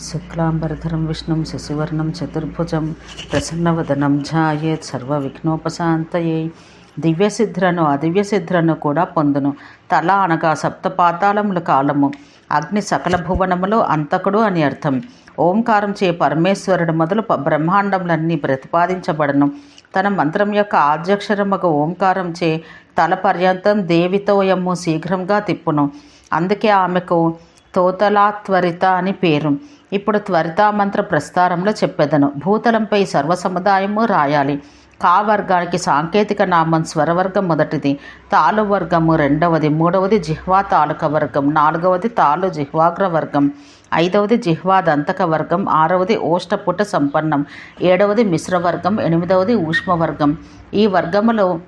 శుక్లాంబరధరం విష్ణుం శశివర్ణం చతుర్భుజం ప్రసన్నవదనం ఝాయేత్ సర్వవిఘ్నోపశాంతయే. దివ్యసిద్ధులను అదివ్యసిద్ధులను కూడా పొందును. తల అనగా సప్తపాతాళముల కాలము. అగ్ని సకల భువనములు అంతకుడు అని అర్థం. ఓంకారం చే పరమేశ్వరుడు మొదలు బ్రహ్మాండములన్నీ ప్రతిపాదించబడను. తన మంత్రం యొక్క ఆద్యక్షరమగ ఓంకారం చే తల పర్యంతం దేవితోయము శీఘ్రంగా తిప్పును. అందుకే ఆమెకు తోతలా త్వరిత అని పేరు. ఇప్పుడు త్వరిత మంత్ర ప్రస్తారంలో చెప్పెదను. భూతలంపై సర్వ సముదాయము రాయాలి. కా వర్గానికి సాంకేతిక నామం స్వరవర్గం మొదటిది. తాలు వర్గము రెండవది. మూడవది జిహ్వా తాలూక వర్గం నాలుగవది తాలు జిహ్వాగ్ర వర్గం ఐదవది జిహ్వా దంతక వర్గం ఆరవది ఓష్టపుట సంపన్నం. ఏడవది మిశ్రవర్గం. ఎనిమిదవది ఊష్మవర్గం. ఈ వర్గములో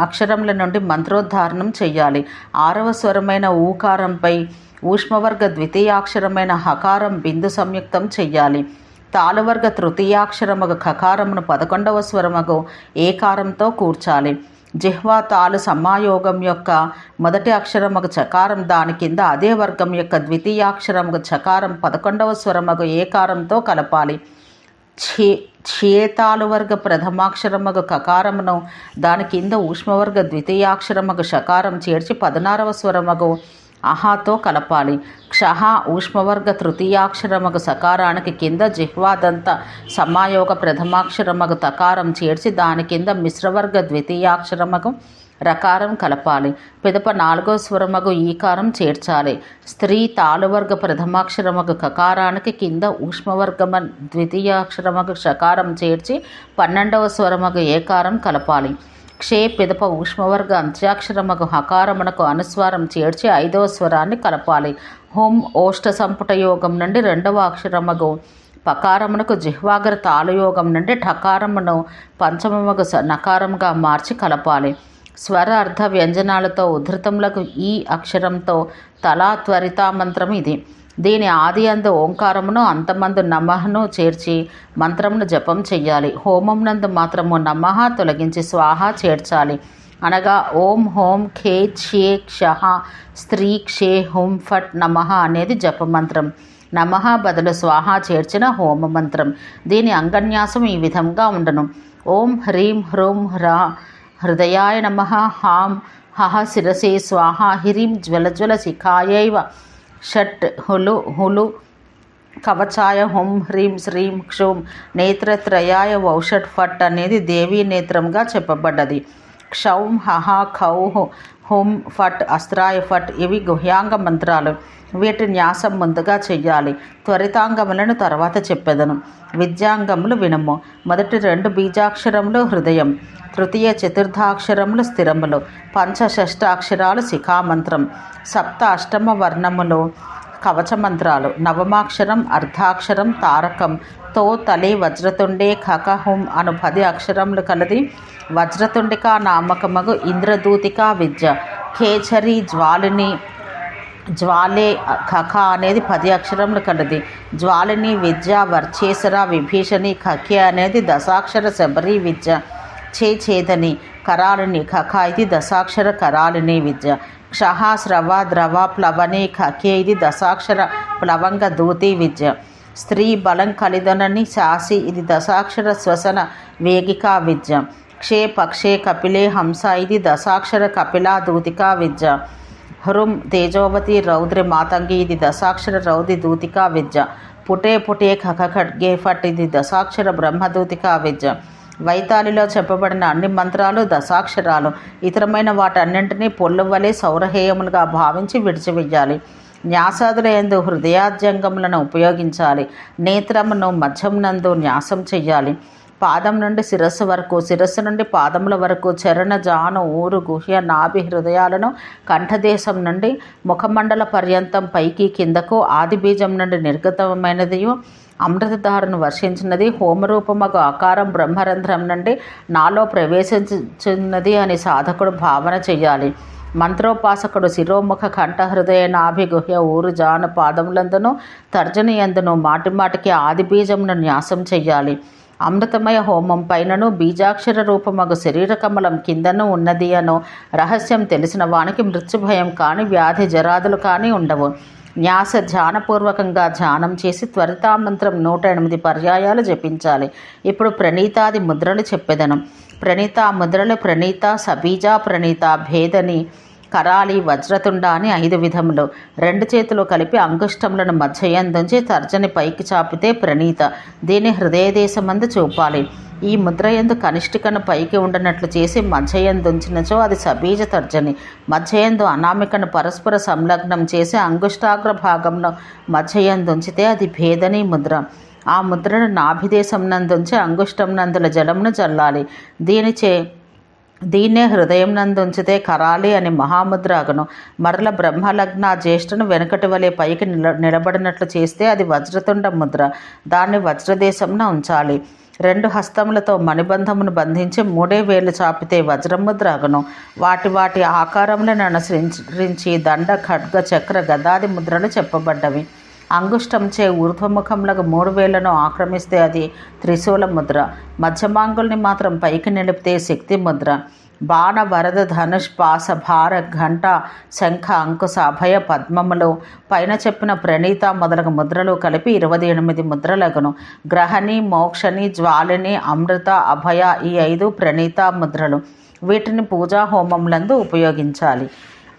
అక్షరముల నుండి మంత్రోద్ధారణం చెయ్యాలి. ఆరవ స్వరమైన ఊకారంపై ఊష్మవర్గ ద్వితీయాక్షరమైన హకారం బిందు సంయుక్తం చెయ్యాలి. తాళవర్గ తృతీయాక్షరమగు ఖకారమును పదకొండవ స్వరమగు ఏకారంతో కూర్చాలి. జిహ్వా తాలు సమాయోగం యొక్క మొదటి అక్షరమగు చకారం దాని కింద అదే వర్గం యొక్క ద్వితీయాక్షరమగు చకారం పదకొండవ స్వరమగు ఏకారంతో కలపాలి. ఛే ఛేతాలు వర్గ ప్రథమాక్షరమగు కకారమును దాని కింద ఊష్మవర్గ ద్వితీయాక్షరమగు షకారం చేర్చి పదనారవ స్వరమగు అహాతో కలపాలి. క్షహ ఊష్మవర్గ తృతీయాక్షరమగు సకారానికి కింద జిహ్వాదంత సమాయోగ ప్రథమాక్షరమగు తకారం చేర్చి దాని కింద మిశ్రవర్గ ద్వితీయాక్షరమగు రకారం కలపాలి. పిదప నాలుగో స్వరమగు ఈకారం చేర్చాలి. స్త్రీ తాళువర్గ ప్రథమాక్షరమగు కకారానికి కింద ఊష్మవర్గమ ద్వితీయాక్షరమగు షకారం చేర్చి పన్నెండవ స్వరమగు ఏకారం కలపాలి. క్షే పిదప ఊష్మవర్గ అంత్యాక్షరమగు హకారమునకు అనుస్వారం చేర్చి ఐదవ స్వరాన్ని కలపాలి. హోం ఓష్ట సంపుట యోగం నుండి రెండవ అక్షరమగు పకారమునకు జిహ్వాగ్ర తాళయోగం నుండి ఠకారమును పంచమమగు స- నకారంగా మార్చి కలపాలి. స్వర అర్థ వ్యంజనాలతో ఉధృతములకు ఈ అక్షరంతో తలా త్వరిత మంత్రం ఇది. దీని ఆది అందు ఓంకారమును అంతమందు నమహను చేర్చి మంత్రమును జపం చెయ్యాలి. హోమం నందు మాత్రము నమః తొలగించి స్వాహ చేర్చాలి. అనగా ఓం హోం ఖే క్షే క్షహ స్త్రీ క్షే హుం ఫట్ నమః అనేది జపమంత్రం నమః బదులు స్వాహ చేర్చిన హోమ మంత్రం. దీని అంగన్యాసం ఈ విధంగా ఉండను. ఓం హ్రీం హ్రూం హ్రా హృదయాయ నమ హాం హహ శిరసే స్వాహ హిరీం జ్వలజ్వల శిఖాయైవ షట్ హులు హులు కవచాయ హుం హ్రీం శ్రీం క్షుం నేత్రత్రయాయ వౌషట్ ఫట్ అనేది దేవీ నేత్రంగా చెప్పబడ్డది. క్షౌం హహ ఖౌ హు, హుం ఫట్ అస్త్రాయ ఫట్ ఇవి గుహ్యాంగ మంత్రాలు. వీటి న్యాసం ముందుగా చెయ్యాలి. త్వరితాంగములను తర్వాత చెప్పెదను. విద్యాంగములు వినము. మొదటి రెండు బీజాక్షరములు హృదయం. తృతీయ చతుర్థాక్షరములు స్థిరములు. పంచ శిఖామంత్రం. సప్త అష్టమ వర్ణములు. కవచ మంత్రాలు నవమాక్షరం అర్ధాక్షరం తారకం. తో తలే వజ్రతుండే ఖకహుం అను పది అక్షరములు కలది. వజ్రతుండిక నామకమగు ఇంద్రదూతిక విద్య. ఖేచరి జ్వాలిని జ్వాలే ఖఖ అనేది పది అక్షరములు కలది. జ్వాలిని విద్య వర్చేసర విభీషణి ఖఖ్య అనేది దశాక్షర శబరి విద్య. చే చేదని కరాలిని ఖఖ ఇది దశాక్షర కరాలిని విద్య. క్షహ స్రవ ద్రవ ప్లవని ఖకే ఇది దశాక్షర ప్లవంగ దూతి విద్య. స్త్రీ బలం కలిదనని శాసి ఇది దశాక్షర శ్వసన వేగికా విద్య. క్షే పక్షే కపిలే హంస ఇది దశాక్షర కపిలా దూతికా విద్య. హృం తేజోవతి రౌద్రి మాతంగి ఇది దశాక్షర రౌది దూతికా విద్య. పుటే పుటే ఖఖ ఖడ్గే ఫట్ ఇది దశాక్షర బ్రహ్మదూతికా విద్య. వైతాలిలో చెప్పబడిన అన్ని మంత్రాలు దశాక్షరాలు ఇతరమైన వాటన్నింటినీ పుల్లువలె సౌరహేయములుగా భావించి విడిచివేయాలి న్యాసాదుల యందు హృదయాద్యంగములను ఉపయోగించాలి. నేత్రమును మధ్యం నందు న్యాసం చెయ్యాలి. పాదం నుండి శిరస్సు వరకు శిరస్సు నుండి పాదముల వరకు చరణ జాను ఊరు గుహ్య నాభి హృదయాలను కంఠదేశం నుండి ముఖమండల పర్యంతం పైకి కిందకు ఆది బీజం నుండి నిర్గతమైనదియు అమృతధారను వర్షించినది హోమరూపమగు ఆకారం బ్రహ్మరంధ్రం నుండి నాలో ప్రవేశించున్నది అని సాధకుడు భావన చెయ్యాలి. మంత్రోపాసకుడు శిరోముఖ కంఠ హృదయ నాభి గుహ్య ఊరు జాను పాదములందును తర్జని ఎందును మాటిమాటికి ఆది బీజమును న్యాసం చెయ్యాలి. అమృతమయ హోమం పైనను బీజాక్షర రూపమగు శరీర కమలం కిందను ఉన్నది అను రహస్యం తెలిసిన వానికి మృత్యుభయం కానీ వ్యాధి జరాదులు కానీ ఉండవు. న్యాస ధ్యానపూర్వకంగా ధ్యానం చేసి త్వరితామంత్రం నూట ఎనిమిది పర్యాయాలు జపించాలి. ఇప్పుడు ప్రణీతాది ముద్రలు చెప్పెదను. ప్రణీత ముద్రలు ప్రణీత సబీజ ప్రణీత భేదని కరాలి వజ్రతుండ అని ఐదు విధములు. రెండు చేతులు కలిపి అంగుష్టములను మధ్యయందుంచి తర్జని పైకి చాపితే ప్రణీత. దీని హృదయ దేశమందు చూపాలి. ఈ ముద్ర ఎందు కనిష్ఠికను పైకి ఉండనట్లు చేసి మధ్యయందుంచినచో అది సబీజ తర్జని. మధ్యయందు అనామికను పరస్పర సంలగ్నం చేసి అంగుష్టాగ్ర భాగంలో మధ్యయందుంచితే అది భేదని ముద్ర. ఆ ముద్రను నాభిదేశం నందుంచి అంగుష్టం నందుల జలమును చల్లాలి దీనిచే దీన్నే హృదయం నందుంచితే కరాలి అని మహాముద్ర మరల బ్రహ్మలగ్న జ్యేష్ఠను వెనుకటి వలె పైకి నిల నిలబడినట్లు చేస్తే అది వజ్రతుండ ముద్ర. దాన్ని వజ్రదేశంన ఉంచాలి. రెండు హస్తములతో మణిబంధమును బంధించి మూడే వేలు చాపితే వజ్రముద్రగను వాటి వాటి ఆకారములను అనుసరించి దండ ఖడ్గ చక్ర గదాది ముద్రలు చెప్పబడ్డవి. అంగుష్టంచే ఊర్ధ్వముఖంలకు మూడు వేలను ఆక్రమిస్తే అది త్రిశూల ముద్ర. మధ్యమాంగుల్ని మాత్రం పైకి నిలిపితే శక్తి ముద్ర. బాణ వరద ధనుష్ పాస భార ఘంట శంఖ అంకుశ అభయ పద్మములు. పైన చెప్పిన ప్రణీత మొదలగు ముద్రలు కలిపి ఇరవై ఎనిమిది ముద్రలగును. గ్రహణి మోక్షని జ్వాలిని అమృత అభయ ఈ ఐదు ప్రణీత ముద్రలు. వీటిని పూజా హోమములందు ఉపయోగించాలి.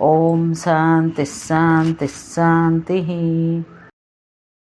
ఓం శాంతి శాంతి శాంతి.